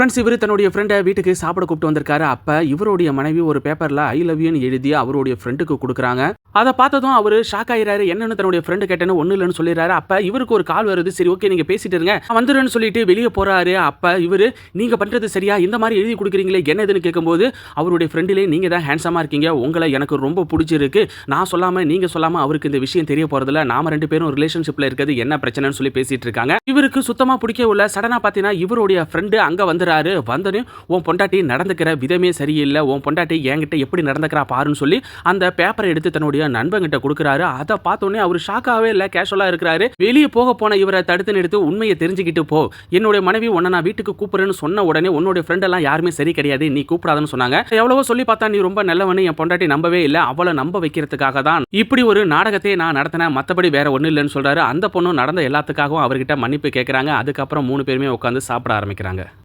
Friends இவர் தன்னுடைய ஃப்ரெண்டை வீட்டுக்கு சாப்பிட கூப்பிட்டு வந்திருக்காரு. அப்ப இவருடைய மனைவி ஒரு பேப்பரில் ஐ லவ் யூன்னு எழுதி அவருடைய ஃப்ரெண்டுக்கு கொடுக்குறாங்க. அதை பார்த்ததும் அவர் ஷாக் ஆகிறாரு என்னன்னு தன்னுடைய ஃப்ரெண்டு கேட்டேன்னு ஒன்றும் இல்லைன்னு சொல்லிடுறாரு. அப்போ இவருக்கு ஒரு கால் வருது. சரி ஓகே நீங்கள் பேசிட்டு இருங்க. வந்துடுன்னு வந்துடுறேன்னு சொல்லிட்டு வெளியே போகிறாரு அப்போ இவர் நீங்கள் பண்ணுறது சரியா? இந்த மாதிரி எழுதி கொடுக்குறீங்களே என்ன இதுன்னு கேட்கும்போது அவருடைய ஃப்ரெண்டிலே நீங்கள் தான் ஹேண்ட்ஸமாக இருக்கீங்க. உங்களை எனக்கு ரொம்ப பிடிச்சிருக்கு. நான் சொல்லாமல் நீங்கள் சொல்லாமல் அவருக்கு இந்த விஷயம் தெரிய போகிறதில்ல நாம ரெண்டு பேரும் ரிலேஷன்ஷிப்பில் இருக்கிறது என்ன பிரச்சனைன்னு சொல்லி பேசிட்டு இருக்காங்க. இவருக்கு சுத்தமாக பிடிக்க உள்ள சடனாக பார்த்தீங்கன்னா இவருடைய ஃப்ரெண்டு அங்கே வந்துறாரு வந்தோடனே உன் பொண்டாட்டி நடந்துக்கிற விதமே சரியில்லை. உன் பொண்டாட்டி என்கிட்ட எப்படி நடந்துக்கிறா பாருன்னு சொல்லி அந்த பேப்பரை எடுத்து தன்னுடைய நண்பங்கிட்ட கொடுக்குறாரு. அதை பார்த்தோன்னே அவர் ஷாக்காவே இல்லை கேஷுவலாக இருக்கிறாரு. வெளியே போக போன இவரை தடுத்து நிறுத்து உண்மையை தெரிஞ்சுக்கிட்டு போ. என்னுடைய மனைவி உன்னை நான் வீட்டுக்கு கூப்பிடுறேன்னு சொன்ன உடனே உன்னுடைய ஃப்ரெண்ட் எல்லாம் யாருமே சரி கிடையாது நீ கூப்பிடாதன்னு சொன்னாங்க. எவ்வளவோ சொல்லி பார்த்தா நீ ரொம்ப நல்லவனு என் பொண்டாட்டி நம்பவே இல்லை அவளை நம்ப வைக்கிறதுக்காக தான். இப்படி ஒரு நாடகத்தை நான் நடத்தினேன் மற்றபடி வேற ஒன்றும் இல்லைன்னு சொல்றாரு. அந்த பொண்ணும் நடந்த எல்லாத்துக்காகவும் அவர்கிட்ட மன்னிப்பு கேட்குறாங்க அதுக்கப்புறம் மூணு பேருமே உட்காந்து சாப்பிட ஆரம்பிக்கிறாங்க.